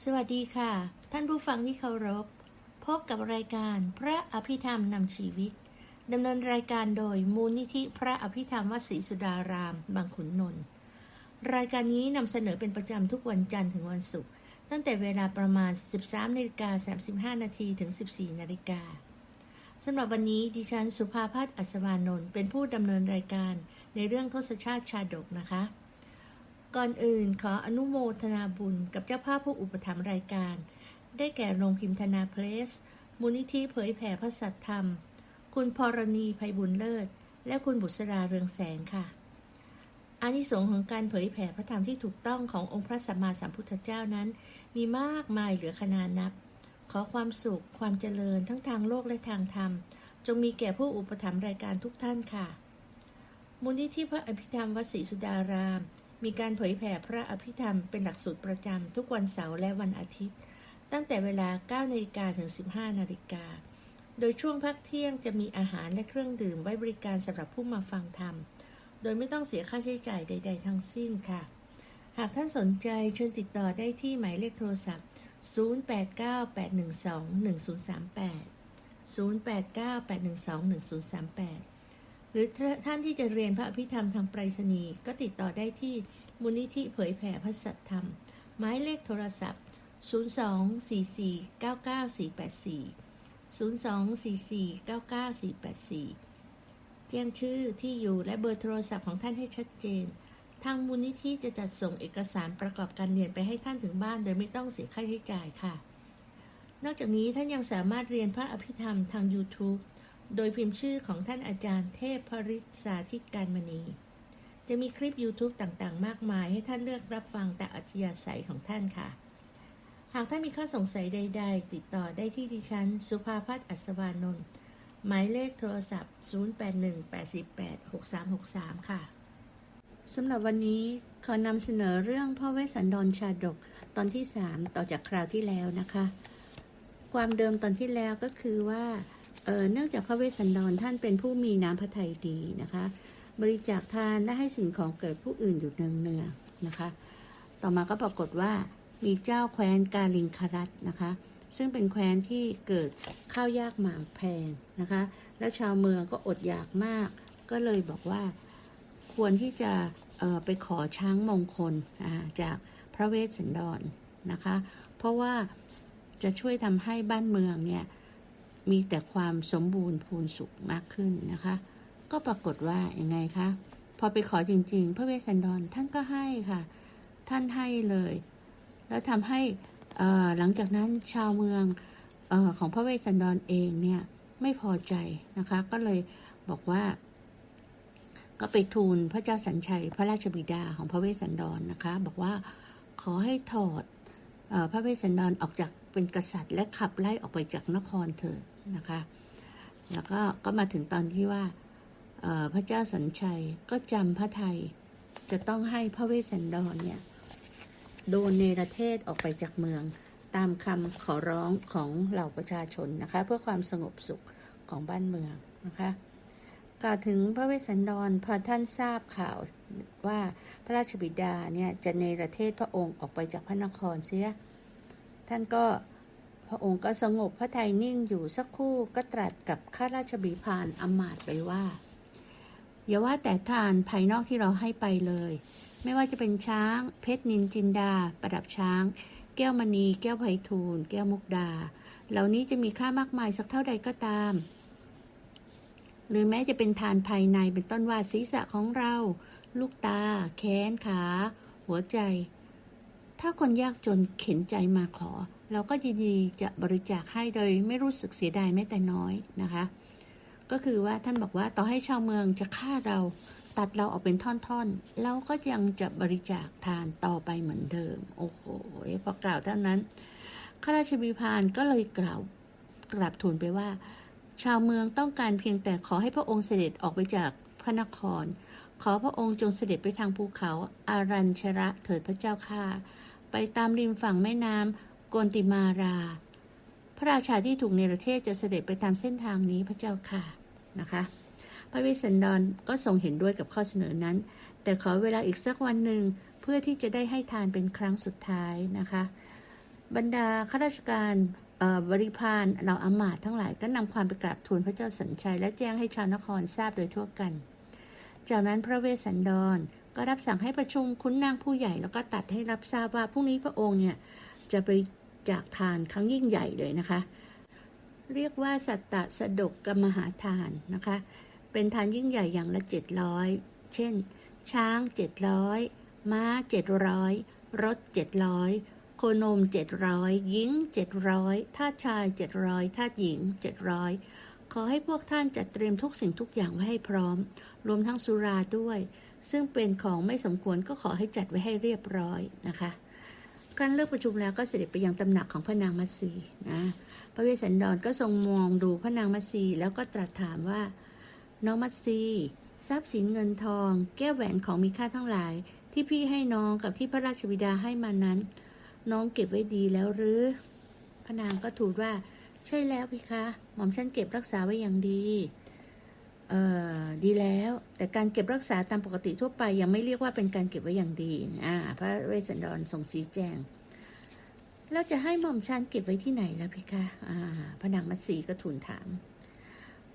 สวัสดีค่ะ ท่านผู้ฟังที่เคารพ พบกับรายการพระอภิธรรมนำชีวิตดำเนินรายการโดยมูลนิธิพระอภิธรรมวดศรีสุดาราม บางขุนนนท์รายการนี้นำเสนอเป็นประจำทุกวันจันทร์ถึงวันศุกร์ตั้งแต่เวลาประมาณ 13นาฬิกา35นาทีถึง 14นาฬิกาสำหรับวันนี้ดิฉันสุภาพัฒน์อัศวานนท์เป็นผู้ดำเนินรายการในเรื่องทศชาติชาดกนะคะ ก่อนอื่นขออนุโมทนาบุญกับเจ้าภาพผู้อุปถัมภ์รายการ ได้แก่โรงพิมพ์ธนาเพลส มูลนิธิเผยแผ่พระสัทธรรม คุณพรณีภัยบุญเลิศ และคุณบุษราเรืองแสงค่ะอานิสงส์ของการเผยแผ่พระธรรมที่ถูกต้องขององค์พระสัมมาสัมพุทธเจ้านั้น มีมากมายเหลือขนานับ ขอความสุขความเจริญทั้งทางโลกและทางธรรม จงมีแก่ผู้อุปถัมภ์รายการทุกท่านค่ะ มูลนิธิพระอภิธรรมวดศรีสุดาราม มีการเผยแผ่พระอภิธรรมเป็นหลักสูตรประจำทุกวันเสาร์และวันอาทิตย์ ตั้งแต่เวลา 9นาฬิกาถึง 15นาฬิกา โดยช่วงพักเที่ยงจะมีอาหารและเครื่องดื่มไว้บริการสำหรับผู้มาฟังธรรม โดยไม่ต้องเสียค่าใช้จ่ายใด ๆ ทั้งสิ้นค่ะ หากท่านสนใจเชิญติดต่อได้ที่หมายเลขโทรศัพท์ 0898121038 0898121038 หรือท่านที่จะเรียนพระอภิธรรมทางไปรษณีย์ก็ติดต่อได้ที่มูลนิธิเผยแผ่พระสัทธรรม หมายเลขโทรศัพท์ 02-44-99484 02-44-99484 แจ้งชื่อที่อยู่และเบอร์โทรศัพท์ของท่านให้ชัดเจน ทางมูลนิธิจะจัดส่งเอกสารประกอบการเรียนไปให้ท่านถึงบ้าน โดยไม่ต้องเสียค่าใช้จ่ายค่ะ นอกจากนี้ท่านยังสามารถเรียนพระอภิธรรมทาง YouTube โดยพิมพ์ชื่อของท่านอาจารย์เทพพริษสาธิตการมณี จะมีคลิป YouTube ต่างๆ มากมายให้ท่านเลือกรับฟังแต่อัธยาศัยของท่านค่ะ หากท่านมีข้อสงสัยใด ๆ ติดต่อได้ที่ดิฉัน สุภาพัฒน์อัศวานนท์หมายเลขโทรศัพท์ 0818886363 ค่ะสำหรับวันนี้ขอนำเสนอเรื่องพ่อเวสสันดรชาดกตอนที่ 3 ต่อจากคราวที่แล้วนะคะ ความเดิมตอนที่แล้วก็คือว่า เนื่องจากพระเวสสันดรท่านเป็นผู้มีน้ำพระทัยดีนะคะ บริจาคทานและให้สิ่งของเกิดผู้อื่นอยู่เนืองๆนะคะ ต่อมาก็ปรากฏว่ามีเจ้าแคว้นกาลิงครัตนะคะ ซึ่งเป็นแคว้นที่เกิดข้าวยากหมากแพงนะคะ และชาวเมืองก็อดอยากมาก ก็เลยบอกว่าควรที่จะไปขอช้างมงคลจากพระเวสสันดรนะคะ เพราะว่าจะช่วยทำให้บ้านเมืองเนี่ย มีแต่ความสมบูรณ์พูนสุขมากขึ้นนะคะ ก็ปรากฏว่าอยังไงคะพอไปขอจริง ๆ พระเวสสันดรท่านก็ให้ค่ะ ท่านให้เลย แล้วทำให้หลังจากนั้นชาวเมืองอของพระเวสสันดรเองเนี่ยไม่พอใจนะคะ ก็เลยบอกว่า ก็ไปทูลพระเจ้าสัญชัย พระราชบิดาของพระเวสสันดรนนะคะ บอกว่าขอให้ถอดอพระเวสสันดรออกจากเป็นกษัตริย์ และขับไล่ออกไปจากนครเถิด นะคะ แล้วก็ก็มาถึงตอนที่ว่าพระเจ้าสัญชัยก็จำพระไทยจะต้องให้พระเวสสันดรเนี่ยโดนเนรเทศออกไปจากเมือง ตามคำขอร้องของเหล่าประชาชนนะคะ เพื่อความสงบสุขของบ้านเมืองนะคะกล่าวถึงพระเวสสันดรพอท่านทราบข่าวว่าพระราชบิดาเนี่ยจะเนรเทศพระองค์ออกไปจากพระนครเสีย ท่านก็ ระองค์ก็สงบพระทัยนิ่งอยู่สักครู่ก็ตรัสกับข้าราชบิพานอมาตไปว่า อย่าว่าแต่ทานภายนอกที่เราให้ไปเลย ไม่ว่าจะเป็นช้าง เพชรนินจินดา ประดับช้าง แก้วมณี แก้วไพทูลแก้วมุกดา เหล่านี้จะมีค่ามากมายสักเท่าใดก็ตาม หรือแม้จะเป็นทานภายในเป็นต้นว่าศีรษะของเรา ลูกตา แขนขา หัวใจ ถ้าคนยากจนเข็นใจมาขอ เราก็ยินดีจะบริจาคให้โดยไม่รู้สึกเสียดายแม้แต่น้อยนะคะ ก็คือว่าท่านบอกว่าต่อให้ชาวเมืองจะฆ่าเราตัดเราออกเป็นท่อนๆ เราก็ยังจะบริจาคทานต่อไปเหมือนเดิม โอ้โหพอกล่าวเท่านั้นข้าราชบิพานก็เลยกล่าวกราบทูลไปว่า ชาวเมืองต้องการเพียงแต่ขอให้พระองค์เสด็จออกไปจากพระนคร ขอพระองค์จงเสด็จไปทางภูเขาอารัญชระเถิดพระเจ้าข้าไปตามริมฝั่งแม่น้ำ โกนติมารา พระราชาที่ถูกเนรเทศจะเสด็จไปตามเส้นทางนี้พระเจ้าค่ะนะคะ พระวิสันดรก็ทรงเห็นด้วยกับข้อเสนอนั้น แต่ขอเวลาอีกสักวันหนึ่งเพื่อที่จะได้ให้ทานเป็นครั้งสุดท้ายนะคะ บรรดาข้าราชการบริพารเหล่าอามาตทั้งหลายก็นำความไปกราบทูลพระเจ้าสัญชัย และแจ้งให้ชาวนครทราบโดยทั่วกัน จากนั้นพระเวสสันดรก็รับสั่งให้ประชุมคุ้นนางผู้ใหญ่แล้วก็ตัดให้รับทราบว่าพรุ่งนี้พระองค์เนี่ยจะไป จากทานครั้งยิ่งใหญ่เลยนะคะ เรียกว่าสัตตสดกกมหาทานนะคะ เป็นทานยิ่งใหญ่อย่างละเจ็ดร้อยเช่น ช้างเจ็ดร้อยม้าเจ็ดร้อยรถเจ็ดร้อยโคนมเจ็ดร้อยหญิงเจ็ดร้อยทาสชายเจ็ดร้อยทาสหญิงเจ็ดร้อยขอให้พวกท่านจัดเตรียมทุกสิ่งทุกอย่างไว้ให้พร้อม รวมทั้งสุราด้วย ซึ่งเป็นของไม่สมควรก็ขอให้จัดไว้ให้เรียบร้อยนะคะ รั้นเลิกประชุมแล้วก็เสด็จไปยังตำหนักของพระนางมัตสีนะพระเวสสันดรก็ทรงมองดูพระนางมัตสีแล้วก็ตรัสถามว่า น้องมัตสีทรัพย์สินเงินทอง แก้วแหวนของมีค่าทั้งหลาย ที่พี่ให้น้องกับที่พระราชบิดาให้มานั้น น้องเก็บไว้ดีแล้วหรือ พระนางก็ทูลว่า ใช่แล้วพี่คะ หม่อมฉันเก็บรักษาไว้อย่างดี ดีแล้ว แต่การเก็บรักษาตามปกติทั่วไป ยังไม่เรียกว่าเป็นการเก็บไว้อย่างดีอ่าพระเวสสันดรทรงชี้แจงแล้วจะให้หม่อมชันเก็บไว้ที่ไหนล่ะพี่คะอ่าพนางมัตสีก็ทูลถาม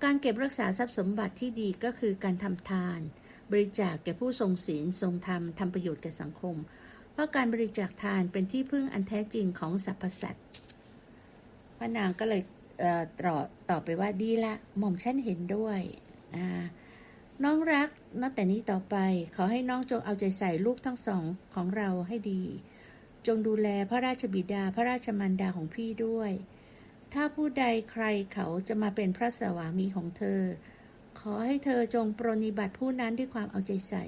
การเก็บรักษาทรัพย์สมบัติที่ดีก็คือการทำทาน บริจาคแก่ผู้ทรงศีลทรงธรรมทำประโยชน์แก่สังคม เพราะการบริจาคทานเป็นที่พึ่งอันแท้จริงของสรรพสัตว์พระนางก็เลยเอ่อตอบไปว่าดีละหม่อมฉันเห็นด้วย น้องรักนับแต่นี้ต่อไป ขอให้น้องจงเอาใจใส่ลูกทั้งสองของเราให้ดี จงดูแลพระราชบิดาพระราชมารดาของพี่ด้วย ถ้าผู้ใดใครเขาจะมาเป็นพระสวามีของเธอ ขอให้เธอจงปรนนิบัติผู้นั้นด้วยความเอาใจใส่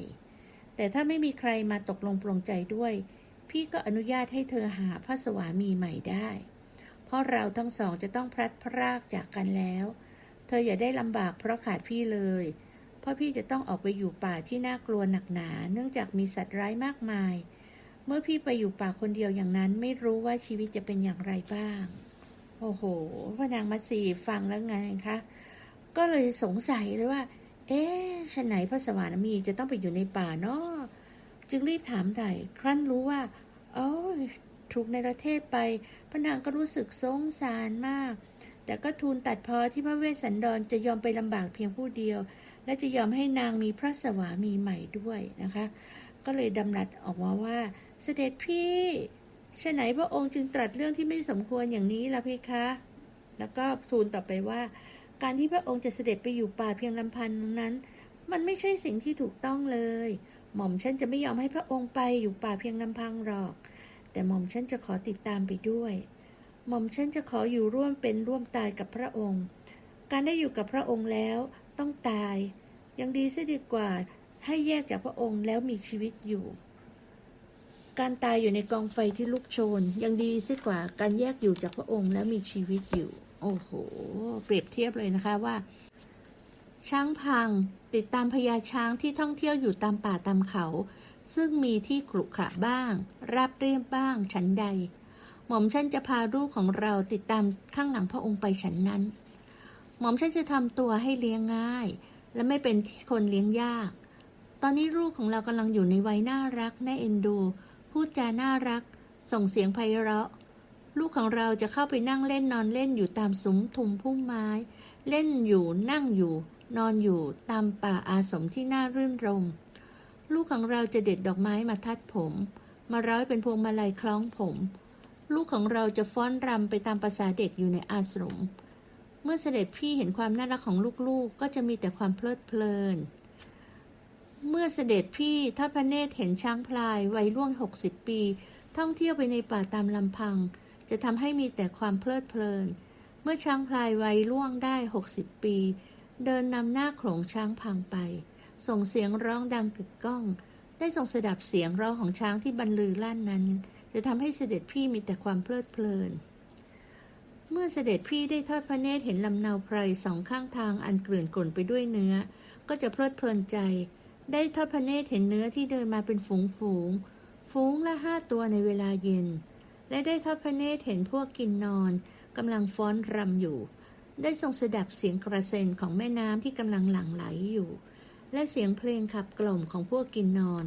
แต่ถ้าไม่มีใครมาตกลงปรงใจด้วย พี่ก็อนุญาตให้เธอหาพระสวามีใหม่ได้ เพราะเราทั้งสองจะต้องพลัดพรากจากกันแล้ว เธออย่าได้ลำบากเพราะขาดพี่เลย เพราะพี่จะต้องออกไปอยู่ป่าที่น่ากลัวหนักหนา เนื่องจากมีสัตว์ร้ายมากมาย เมื่อพี่ไปอยู่ป่าคนเดียวอย่างนั้น ไม่รู้ว่าชีวิตจะเป็นอย่างไรบ้าง โอ้โหพระนางมัตสีฟังแล้วไงคะ ก็เลยสงสัยเลยว่า เอ๊ะฉะไหนพระสวามีจะต้องไปอยู่ในป่าเนาะจึงรีบถามไถ่ครั้นรู้ว่า โอ้ยถูกในประเทศไปพระนางก็รู้สึกสงสารมาก แต่ก็ทูลตัดพอที่พระเวสสันดรจะยอมไปลำบากเพียงผู้เดียว และจะยอมให้นางมีพระสวามีใหม่ด้วยนะคะ ก็เลยดำรัสออกมาว่า เสด็จพี่ฉะไหนพระองค์จึงตรัสเรื่องที่ไม่สมควรอย่างนี้ล่ะพี่คะ แล้วก็ทูลต่อไปว่า การที่พระองค์จะเสด็จไปอยู่ป่าเพียงลำพันนั้น มันไม่ใช่สิ่งที่ถูกต้องเลย หม่อมฉันจะไม่ยอมให้พระองค์ไปอยู่ป่าเพียงลำพังหรอก แต่หม่อมฉันจะขอติดตามไปด้วย หม่อมฉันจะขออยู่ร่วมเป็นร่วมตายกับพระองค์ การได้อยู่กับพระองค์แล้วต้องตาย ยังดีเสียดีกว่าให้แยกจากพระองค์แล้วมีชีวิตอยู่ การตายอยู่ในกองไฟที่ลุกโชน ยังดีเสียกว่าการแยกอยู่จากพระองค์แล้วมีชีวิตอยู่ โอ้โห เปรียบเทียบเลยนะคะว่า ช้างพังติดตามพญาช้างที่ท่องเที่ยวอยู่ตามป่าตามเขา ซึ่งมีที่ขรุขระบ้าง ราบเรียบบ้างฉันใด หม่อมฉันจะพาลูกของเราติดตามข้างหลังพระองค์ไปฉันนั้น หม่อมฉันจะทำตัวให้เลี้ยงง่าย และไม่เป็นที่คนเลี้ยงยาก ตอนนี้ลูกของเรากำลังอยู่ในวัยน่ารักน่าเอ็นดูพูดจาน่ารัก ส่งเสียงไพเราะ ลูกของเราจะเข้าไปนั่งเล่นนอนเล่นอยู่ตามสุมทุมพุ่มไม้ เล่นอยู่นั่งอยู่ นอนอยู่ตามป่าอาสมที่น่ารื่นรม ลูกของเราจะเด็ดดอกไม้มาทัดผม มาร้อยเป็นพวงมาลัยคล้องผม ลูกของเราจะฟ้อนรำไปตามภาษาเด็กอยู่ในอาสมเมื่อเสด็จพี่เห็นความน่ารักของลูกๆ ก็จะมีแต่ความเพลิดเพลิน เมื่อเสด็จพี่ทอดพระเนตรเห็นช้างพลายวัยร่วงหกสิบปี ท่องเที่ยวไปในป่าตามลำพัง จะทำให้มีแต่ความเพลิดเพลิน เมื่อช้างพลายวัยล่วงได้หกสิบปี เดินนำหน้าโขลงช้างพังไป ส่งเสียงร้องดังกึกก้อง ได้ส่งสดับเสียงร้องของช้างที่บรรลือลั่นนั้น จะทำให้เสด็จพี่มีแต่ความเพลิดเพลิน เมื่อเสด็จพี่ได้ทอดพระเนตรเห็นลำเนาไพรสองข้างทางอันเกลื่อนกล่นไปด้วยเนื้อ ก็จะเพลิดเพลินใจ ได้ทอดพระเนตรเห็นเนื้อที่เดินมาเป็นฝูงฝูงฝูงละห้าตัวในเวลาเย็น และได้ทอดพระเนตรเห็นพวกกินนอนกำลังฟ้อนรำอยู่ ได้ทรงสดับเสียงกระเซ็นของแม่น้ำที่กำลังหลั่งไหลอยู่ และเสียงเพลงขับกล่อมของพวกกินนอน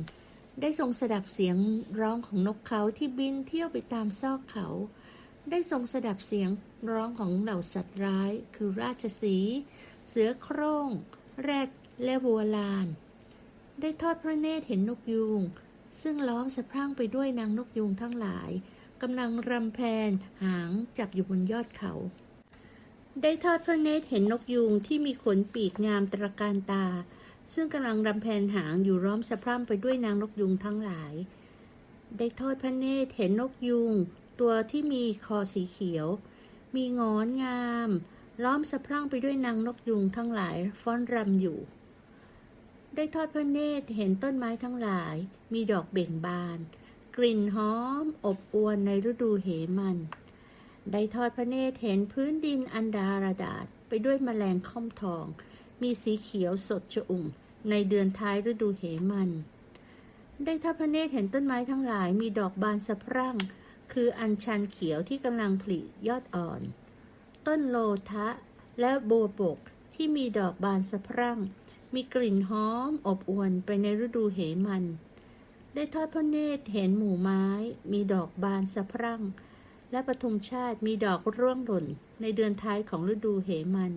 ได้ทรงสดับเสียงร้องของนกเขาที่บินเที่ยวไปตามซอกเขา ได้ทรงสดับเสียงร้องของเหล่าสัตว์ร้าย คือราชสีเสือโคร่ง แรดและวัวลาน ได้ทอดพระเนตรเห็นนกยูง ซึ่งล้อมสะพรั่งไปด้วยนางนกยูงทั้งหลายกำลังรำแพนหางจับอยู่บนยอดเขา ได้ทอดพระเนตรเห็นนกยูงที่มีขนปีกงามตระการตา ซึ่งกำลังรำแพนหางอยู่ร้อมสะพรั่งไปด้วยนางนกยูงทั้งหลาย ได้ทอดพระเนตรเห็นนกยูงตัวที่มีคอสีเขียว มีงอนงาม ล้อมสะพรั่งไปด้วยนางนกยูงทั้งหลายฟ้อนรำอยู่ ได้ทอดพระเนตรเห็นต้นไม้ทั้งหลาย มีดอกเบ่งบาน กลิ่นหอม อบอวนในฤดูเหมัน ได้ทอดพระเนตรเห็นพื้นดินอันดาราดาษไปด้วยแมลงค่อมทอง มีสีเขียวสดชอุ่ม ในเดือนท้ายฤดูเหมัน ได้ทอดพระเนตรเห็นต้นไม้ทั้งหลายมีดอกบานสะพรั่ง คืออัญชันเขียวที่กำลังผลิยอดอ่อน ต้นโลทะและโบวบกที่มีดอกบานสะพรั่ง มีกลิ่นหอมอบอวนไปในฤดูเหมัน ได้ทอดพระเนตรเห็นหมู่ไม้ มีดอกบานสะพรั่ง และปทุมชาติมีดอกร่วงหล่นในเดือนท้ายของฤดูเหมัน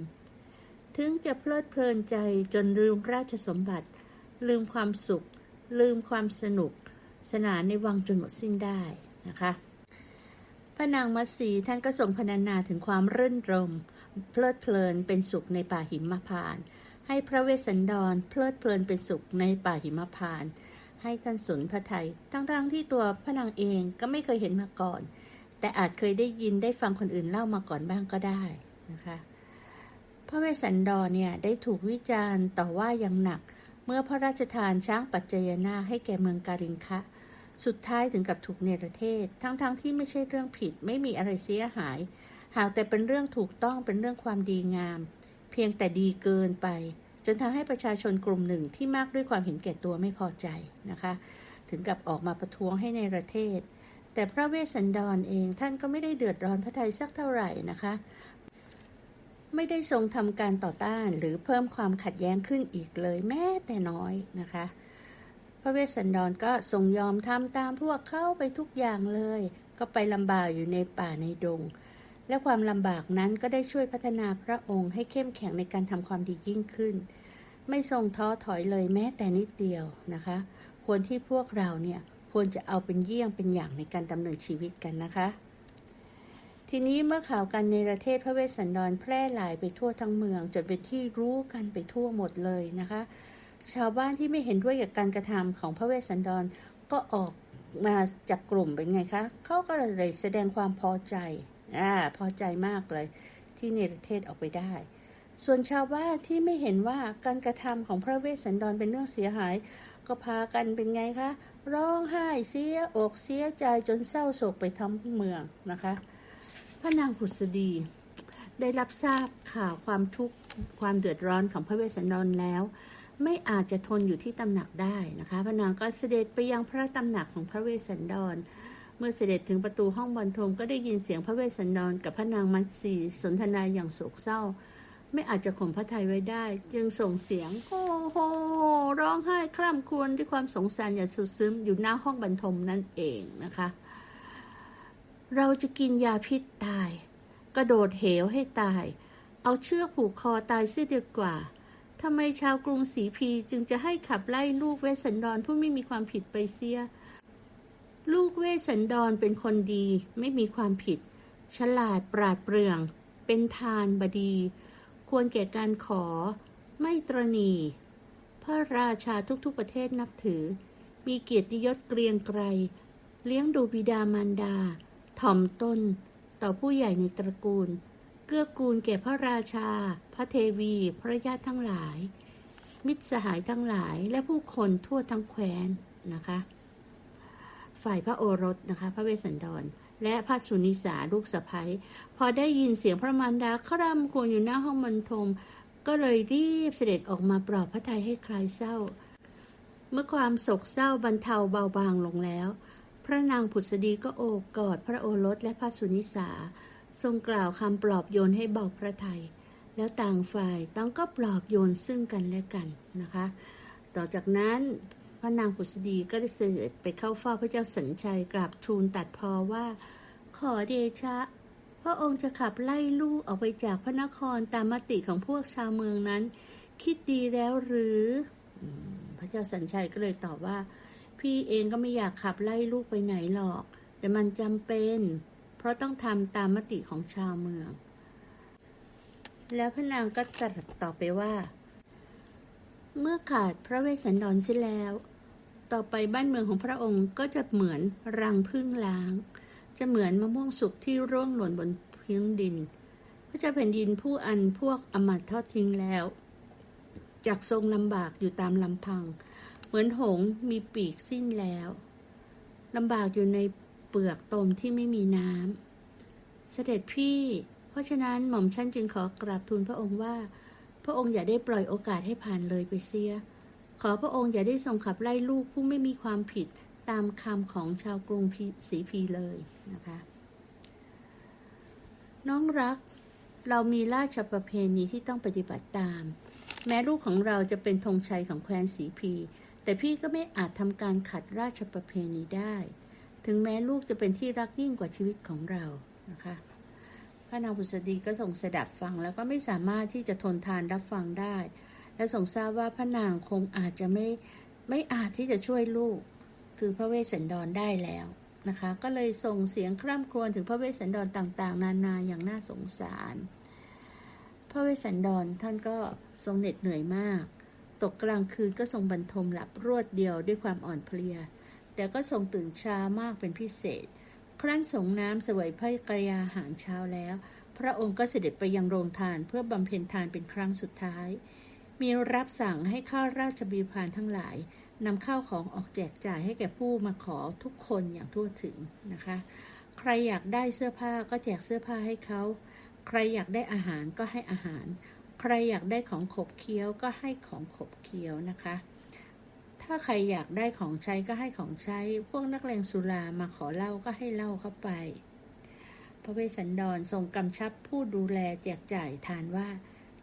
ถึงจะเพลิดเพลินใจจนลืมราชสมบัติ ลืมความสุข ลืมความสนุก สนานในวังจนหมดสิ้นได้นะคะพระนางมัตสีท่านก็ทรงพรรณนาถึงความรื่นรม เพลิดเพลินเป็นสุขในป่าหิมพาน ให้พระเวสสันดร เพลิดเพลินเป็นสุขในป่าหิมพาน ให้ท่านสนพระไทยทั้งๆที่ตัวพระนางเองก็ไม่เคยเห็นมาก่อน แต่อาจเคยได้ยินได้ฟังคนอื่นเล่ามาก่อนบ้างก็ได้นะคะ พระเวสสันดรเนี่ยได้ถูกวิจารณ์ต่อว่าอย่างหนัก เมื่อพระราชทานช้างปัจจยนาให้แก่เมืองการินคะ สุดท้ายถึงกับถูกเนรเทศ ทั้งๆทที่ไม่ใช่เรื่องผิดไม่มีอะไรเสียหาย หากแต่เป็นเรื่องถูกต้องเป็นเรื่องความดีงาม เพียงแต่ดีเกินไป จนทำให้ประชาชนกลุ่มหนึ่งที่มากด้วยความเห็นแก่ตัวไม่พอใจนะคะ ถึงกับออกมาประท้วงให้ในประเทศ แต่พระเวสสันดรเองท่านก็ไม่ได้เดือดร้อนพระไทยสักเท่าไหร่นะคะ ไม่ได้ทรงทำการต่อต้านหรือเพิ่มความขัดแย้งขึ้นอีกเลยแม้แต่น้อยนะคะ พระเวสสันดรก็ทรงยอมทำตามพวกเข้าไปทุกอย่างเลย ก็ไปลำบากอยู่ในป่าในดง และความลำบากนั้นก็ได้ช่วยพัฒนาพระองค์ให้เข้มแข็งในการทำความดียิ่งขึ้น ไม่ทรงท้อถอยเลยแม้แต่นิดเดียวนะคะ ควรที่พวกเราเนี่ยควรจะเอาเป็นเยี่ยงเป็นอย่างในการดำเนินชีวิตกันนะคะ ทีนี้เมื่อข่าวการในประเทศพระเวสสันดรแพร่หลายไปทั่วทั้งเมืองจนเป็นที่รู้กันไปทั่วหมดเลยนะคะ ชาวบ้านที่ไม่เห็นด้วยกับการกระทำของพระเวสสันดรก็ออกมาจากกลุ่มเป็นไงคะเขาก็เลยแสดงความพอใจอ่าพอใจมากเลย ที่เนรเทศออกไปได้ ส่วนชาวบ้านที่ไม่เห็นว่าการกระทำของพระเวสสันดรเป็นเรื่องเสียหาย ก็พากันเป็นไงคะ ร้องไห้เสียอกเสียใจจนเศร้าโศกไปทั้งเมืองนะคะ ระนางผุษดี ได้รับทราบข่าวความทุกข์ความเดือดร้อนของพระเวสสันดรแล้ว ไม่อาจจะทนอยู่ที่ตำหนักได้นะคะ พระนางก็เสด็จไปยังพระตำหนักของพระเวสสันดร เมื่อเสด็จถึงประตูห้องบรรทมก็ได้ยินเสียงพระเวสสันดร กับพระนางมัตสีสนทนาอย่างโศกเศร้า ไม่อาจจะข่มพระทัยไว้ได้ จึงส่งเสียงโอ้โหร้องไห้คร่ำครวญด้วยความสงสารอย่างสุดซึ้งอยู่หน้าห้องบรรทมนั่นเองนะคะ เราจะกินยาพิษตาย กระโดดเหวให้ตาย เอาเชือกผูกคอตายเสียดีกว่าทำไมชาวกรุงศรีพีจึงจะให้ขับไล่ลูกเวสสันดรผู้ไม่มีความผิดไปเสีย ลูกเวสสันดรเป็นคนดี ไม่มีความผิด ฉลาดปราดเปรื่อง เป็นทานบดี ควรแก่การขอ ไม่ตรณี พระราชาทุกๆประเทศนับถือ มีเกียรติยศเกรียงไกร เลี้ยงดูบิดามารดา ถ่อมตนต่อผู้ใหญ่ในตระกูล เกื้อกูลแก่พระราชา พระเทวี พระญาติทั้งหลาย มิตรสหายทั้งหลายและผู้คนทั่วทั้งแคว้นนะคะ ฝ่ายพระโอรสนะคะ พระเวสสันดร และพระสุนิสาลูกสะพ้ยพอได้ยินเสียงพระมารดาคร่ำครวญอยู่หน้าห้องบรรทม ก็เลยรีบเสด็จออกมาปลอบพระทัยให้คลายเศร้า เมื่อความโศกเศร้าบรรเทาเบาบางลงแล้ว พระนางผุษดีก็โอบกอดพระโอรสและพระสุนิสา ทรงกล่าวคำปลอบโยนให้เบาพระทัยแล้วต่างฝ่ายต่างก็ปลอบโยนซึ่งกันและกันนะคะ ต่อจากนั้นพระนางผุษดีก็ได้เสด็จไปเข้าเฝ้าพระเจ้าสัญชัยกราบทูลตัดพอว่า ขอเดชะ พระองค์จะขับไล่ลูกออกไปจากพระนครตามมติของพวกชาวเมืองนั้น คิดดีแล้วหรือ พระเจ้าสัญชัยก็เลยตอบว่า พี่เองก็ไม่อยากขับไล่ลูกไปไหนหรอก แต่มันจำเป็น เพราะต้องทำตามมติของชาวเมือง แล้วพระนางก็ตรัสต่อไปว่า เมื่อขาดพระเวสสันดรเสียแล้ว ต่อไปบ้านเมืองของพระองค์ก็จะเหมือนรังพึ่งล้าง จะเหมือนมะม่วงสุกที่ร่วงหล่นบนพื้นดินพระเจ้าแผ่นดินผู้อันพวกอมัดทอดทิ้งแล้วจากทรงลำบากอยู่ตามลำพัง เหมือนหงมีปีกสิ้นแล้วลำบากอยู่ในเปลือกตมที่ไม่มีน้ำเสด็จพี่ เพราะฉะนั้นหม่อมฉันจึงขอกราบทูลพระองค์ว่า พระองค์อย่าได้ปล่อยโอกาสให้ผ่านเลยไปเสีย ขอพระองค์อย่าได้ทรงขับไล่ลูกผู้ไม่มีความผิดตามคำของชาวกรุงศรีพีเลยนะคะ น้องรักเรามีราชประเพณีที่ต้องปฏิบัติตาม แม้ลูกของเราจะเป็นธงชัยของแคว้นสีพี แต่พี่ก็ไม่อาจทำการขัดราชประเพณีได้ ถึงแม้ลูกจะเป็นที่รักยิ่งกว่าชีวิตของเรานะคะพระนางผุษดีก็ทรงสดับฟังแล้วก็ไม่สามารถที่จะทนทานรับฟังได้ และทรงทราบว่าพระนางคงอาจจะไม่ไม่อาจที่จะช่วยลูก คือพระเวสสันดรได้แล้วนะคะ ก็เลยส่งเสียงคร่ำครวญถึงพระเวสสันดรต่าง ๆ นานาอย่างน่าสงสาร พระเวสสันดรท่านก็ทรงเหน็ดเหนื่อยมาก ตกกลางคืนก็ทรงบรรทมหลับรวดเดียวด้วยความอ่อนเพลีย แต่ก็ทรงตื่นช้ามากเป็นพิเศษ ครั้นสงน้ำเสวยพระกยาหารเช้าแล้ว พระองค์ก็เสด็จไปยังโรงทานเพื่อบำเพ็ญทานเป็นครั้งสุดท้าย มีรับสั่งให้ข้าราชบริพารทั้งหลายนำข้าวของออกแจกจ่ายให้แก่ผู้มาขอทุกคนอย่างทั่วถึงนะคะ ใครอยากได้เสื้อผ้าก็แจกเสื้อผ้าให้เขา ใครอยากได้อาหารก็ให้อาหาร ใครอยากได้ของขบเคี้ยวก็ให้ของขบเคี้ยวนะคะ ถ้าใครอยากได้ของใช้ก็ให้ของใช้ พวกนักเลงสุรามาขอเหล้าก็ให้เหล้าเข้าไป พระเวสสันดรทรงกำชับผู้ดูแลแจกจ่ายทานว่า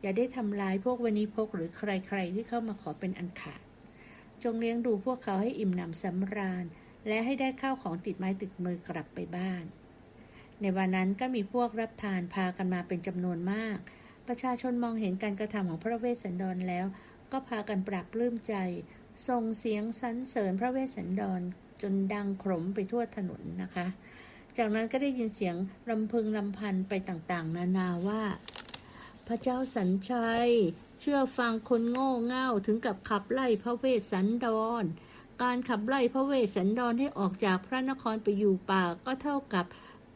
อย่าได้ทำร้ายพวกวณิพกหรือใครๆที่เข้ามาขอเป็นอันขาด จงเลี้ยงดูพวกเขาให้อิ่มหนำสำราญ และให้ได้ข้าวของติดไม้ติดมือกลับไปบ้าน ในวันนั้นก็มีพวกรับทานพากันมาเป็นจำนวนมาก ประชาชนมองเห็นการกระทำของพระเวสสันดรแล้ว ก็พากันปรับปลื้มใจส่งเสียงสรรเสริญพระเวสสันดรจนดังขรมไปทั่วถนนนะคะ จากนั้นก็ได้ยินเสียงรำพึงรำพันไปต่างๆ นานาว่า พระเจ้าสัญชัย เชื่อฟังคนโง่เง่าถึงกับขับไล่พระเวสสันดร การขับไล่พระเวสสันดรให้ออกจากพระนครไปอยู่ป่าก็เท่ากับ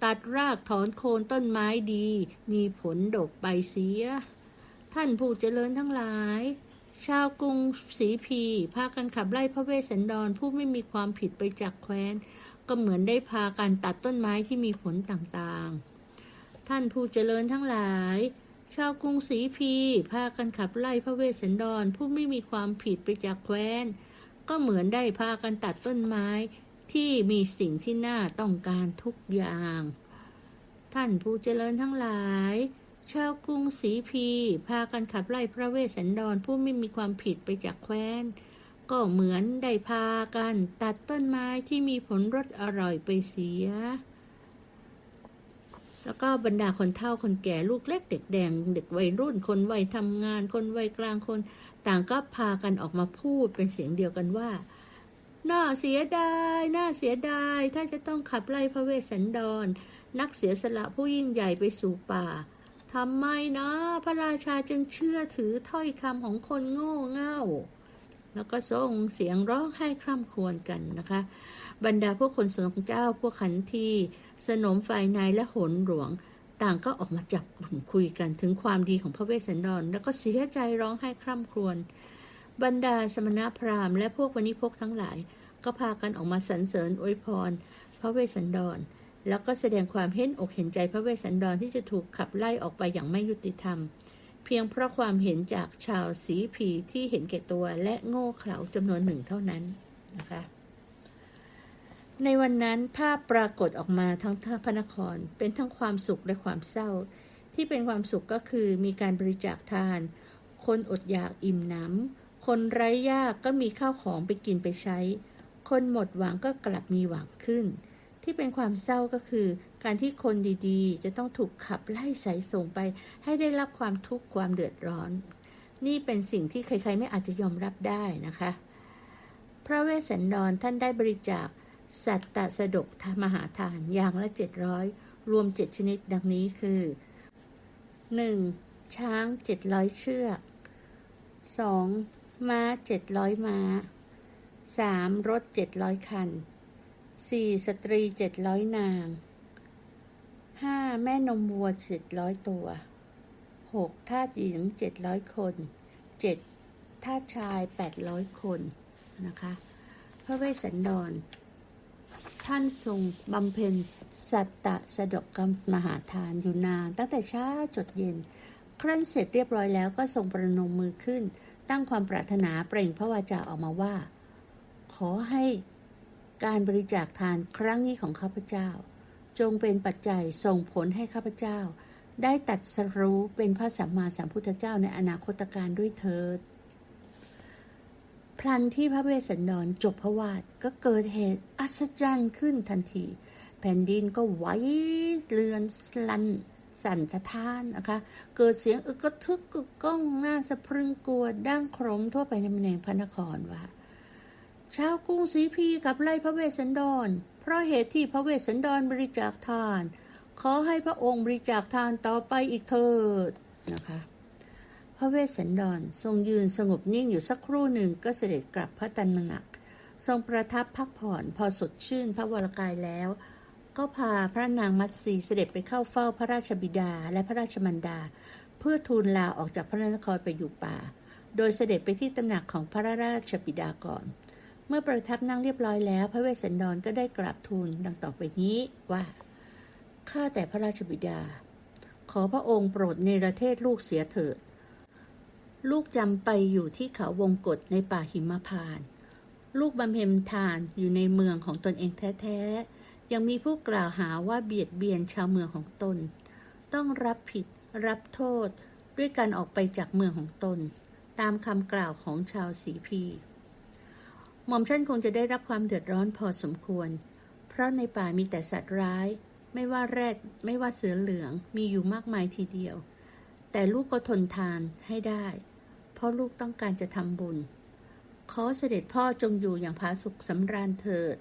ตัดรากถอนโคนต้นไม้ดี มีผลดกไปเสีย ท่านผู้เจริญทั้งหลาย ชาวกรุงศรีพี พากันขับไล่พระเวสสันดรผู้ไม่มีความผิดไปจากแคว้น ก็เหมือนได้พากันตัดต้นไม้ที่มีผลต่างๆ ท่านผู้เจริญทั้งหลาย ชาวกรุงศรีพีพากันขับไล่พระเวสสันดรผู้ไม่มีความผิดไปจากแคว้น ก็เหมือนได้พากันตัดต้นไม้ ที่มีสิ่งที่น่าต้องการทุกอย่าง ท่านผู้เจริญทั้งหลาย ชาวกรุงศรีพี พากันขับไล่พระเวสสันดรผู้ไม่มีความผิดไปจากแคว้น ก็เหมือนได้พากันตัดต้นไม้ที่มีผลรสอร่อยไปเสีย แล้วก็บรรดาคนเฒ่าคนแก่ลูกเล็กเด็กแดง เด็กวัยรุ่นคนวัยทำงาน คนวัยกลางคน ต่างก็พากันออกมาพูดเป็นเสียงเดียวกันว่า น่าเสียดาย น่าเสียดาย ถ้าจะต้องขับไล่พระเวสสันดร นักเสียสละผู้ยิ่งใหญ่ไปสู่ป่าทำไมนะ พระราชาจึงเชื่อถือถ้อยคำของคนโง่เง่า แล้วก็ส่งเสียงร้องไห้คร่ำครวญกันนะคะ บรรดาพวกคนสนองเจ้าพวกขันทีสนมฝ่ายในและโหนหลวง ต่างก็ออกมาจับกลุ่มคุยกันถึงความดีของพระเวสสันดร แล้วก็เสียใจร้องไห้คร่ำครวญ บรรดาสมณพราหมณ์และพวกวณิพกทั้งหลาย ก็พากันออกมาสรรเสริญอวยพร พระเวสสันดร แล้วก็แสดงความเห็นอกเห็นใจพระเวสสันดรที่จะถูกขับไล่ออกไปอย่างไม่ยุติธรรม เพียงเพราะความเห็นจากชาวสีผีที่เห็นแก่ตัวและโง่เขลาจำนวนหนึ่งเท่านั้นนะคะในวันนั้นภาพปรากฏออกมาทั้งพระนครเป็นทั้งความสุขและความเศร้า ที่เป็นความสุขก็คือมีการบริจาคทาน คนอดอยากอิ่มหน้ำ คนไร้ยากก็มีข้าวของไปกินไปใช้ คนหมดหวังก็กลับมีหวังขึ้น ที่เป็นความเศร้าก็คือ การที่คนดีๆ จะต้องถูกขับไล่สายส่งไป ให้ได้รับความทุกข์ความเดือดร้อน นี่เป็นสิ่งที่ใครๆไม่อาจจะยอมรับได้นะคะ พระเวสสันดรท่านได้บริจาค สัตตสดกทมหาทานอย่างละเจ็ดร้อยรวมเจ็ดชนิดดังนี้คือ 1. ช้างเจ็ดร้อยเชือก 2. ม้าเจ็ดร้อยม้า 3. รถเจ็ดร้อยคัน 4. สตรีเจ็ดร้อยนาง 5. แม่นมวัวเจ็ดร้อยตัว 6. ทาสหญิงเจ็ดร้อยคน 7. ทาสชายแปดร้อยคนนะคะ พระเวสสันดร ท่านทรงบำเพ็ญสัตตะสดกกรรมมหาทานอยู่นาน ตั้งแต่เช้าจดเย็น ครั้นเสร็จเรียบร้อยแล้วก็ทรงประนมมือขึ้น ตั้งความปรารถนาเปล่งพระวาจาออกมาว่า ขอให้การบริจาคทานครั้งนี้ของข้าพเจ้า จงเป็นปัจจัยส่งผลให้ข้าพเจ้า ได้ตัดสรู้เป็นพระสัมมาสัมพุทธเจ้าในอนาคตการด้วยเถิดพลันที่พระเวสสันดรจบพระวาทก็เกิดเหตุอัศจรรย์ขึ้นทันที แผ่นดินก็ไหวเรือนสลัน สั่นสะท้านนะคะ เกิดเสียงอึกกระทึกกึกก้องหน้าสะพรึงกลัวดั้งโครมทั่วไปในเมืองพระนครว่าชาวกรุงศรีพีกับไล่พระเวสสันดร เพราะเหตุที่พระเวสสันดรบริจาคทาน ขอให้พระองค์บริจาคทานต่อไปอีกเถิดนะคะพระเวสสันดรทรงยืนสงบนิ่งอยู่สักครู่หนึ่งก็เสด็จกลับพระตันมนัก ทรงประทับพักผ่อนพอสดชื่นพระวรกายแล้ว ก็พาพระนางมัตสีเสด็จไปเข้าเฝ้าพระราชบิดาและพระราชมันดา เพื่อทูลลาออกจากพระนครไปอยู่ป่า โดยเสด็จไปที่ตำหนักของพระราชบิดาก่อน เมื่อประทับนั่งเรียบร้อยแล้ว พระเวสสันดรก็ได้กราบทูลดังต่อไปนี้ว่าข้าแต่พระราชบิดา ขอพระองค์โปรดเนรเทศลูกเสียเถิด ลูกจำไปอยู่ที่เขาวงกฏในป่าหิมพาน ลูกบำเพ็ญทานอยู่ในเมืองของตนเองแท้ๆ ยังมีผู้กล่าวหาว่าเบียดเบียนชาวเมืองของตน ต้องรับผิดรับโทษด้วยการออกไปจากเมืองของตน ตามคำกล่าวของชาวสีพี หม่อมฉันคงจะได้รับความเดือดร้อนพอสมควร เพราะในป่ามีแต่สัตว์ร้าย ไม่ว่าแรดไม่ว่าเสือเหลืองมีอยู่มากมายทีเดียว แต่ลูกก็ทนทานให้ได้ เพราะลูกต้องการจะทำบุญ ขอเสด็จพ่อจงอยู่อย่างผาสุขสำราญเถิด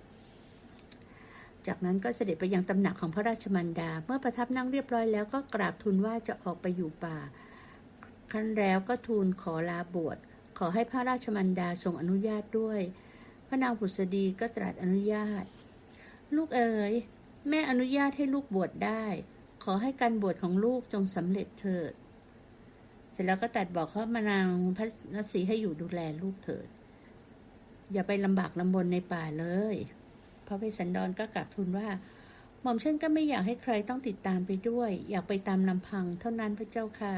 จากนั้นก็เสด็จไปยังตำหนักของพระราชมันดา เมื่อประทับนั่งเรียบร้อยแล้วก็กราบทูลว่าจะออกไปอยู่ป่าครั้นแล้วก็ทูลขอลาบวชขอให้พระราชมันดาทรงอนุญาตด้วย พระนางผุษดีก็ตรัสอนุญาต ลูกเอ๋ยแม่อนุญาตให้ลูกบวชได้ ขอให้การบวชของลูกจงสำเร็จเถิด เสร็จแล้วก็ตัดบอกว่ามานางพระนสีให้อยู่ดูแลลูกเถิด อย่าไปลำบากลำบนในป่าเลย พระเวสสันดรก็กลับทูลว่า หม่อมฉันก็ไม่อยากให้ใครต้องติดตามไปด้วย อยากไปตามลำพังเท่านั้นพระเจ้าค่ะ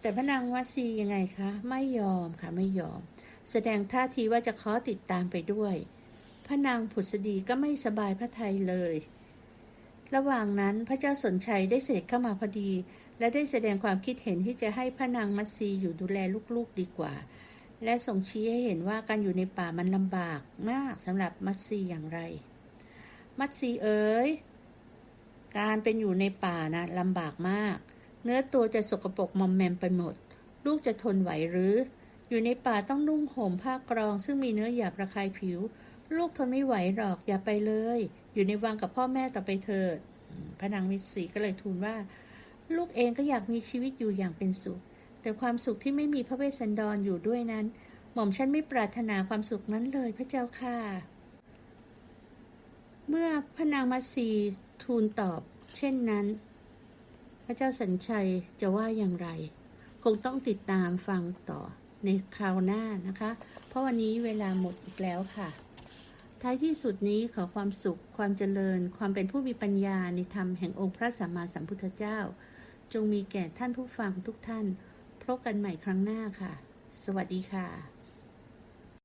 แต่พระนางวัดซียังไงคะ ไม่ยอมค่ะไม่ยอม แสดงท่าทีว่าจะขอติดตามไปด้วย พระนางผุษดีก็ไม่สบายพระทัยเลยระหว่างนั้นพระเจ้าสนชัยได้เสด็จเข้ามาพอดี และได้แสดงความคิดเห็นที่จะให้พระนางมัตสีอยู่ดูแลลูกๆดีกว่า และส่งชี้ให้เห็นว่าการอยู่ในป่ามันลำบากมากสำหรับมัตสีอย่างไร มัตสีเอ๋ยการเป็นอยู่ในป่านะลำบากมาก เนื้อตัวจะสกปรกมอมแมมไปหมด ลูกจะทนไหวหรือ อยู่ในป่าต้องนุ่งห่มผ้ากรอง ซึ่งมีเนื้อหยาบระคายผิว ลูกทนไม่ไหวหรอกอย่าไปเลย อยู่ในวังกับพ่อแม่ต่อไปเถิดพระนางมิตรีก็เลยทูลว่า ลูกเองก็อยากมีชีวิตอยู่อย่างเป็นสุข แต่ความสุขที่ไม่มีพระเวสสันดรอยู่ด้วยนั้น หม่อมฉันไม่ปรารถนาความสุขนั้นเลยพระเจ้าค่ะ เมื่อพระนางมัตสีทูลตอบ เช่นนั้น พระเจ้าสัญชัยจะว่าอย่างไร คงต้องติดตามฟังต่อในคราวหน้านะคะ เพราะวันนี้เวลาหมดอีกแล้วค่ะ ท้ายที่สุดนี้ขอความสุขความเจริญ ความเป็นผู้มีปัญญาในธรรมแห่งองค์พระสัมมาสัมพุทธเจ้า จงมีแก่ท่านผู้ฟังทุกท่าน พบกันใหม่ครั้งหน้าค่ะ สวัสดีค่ะ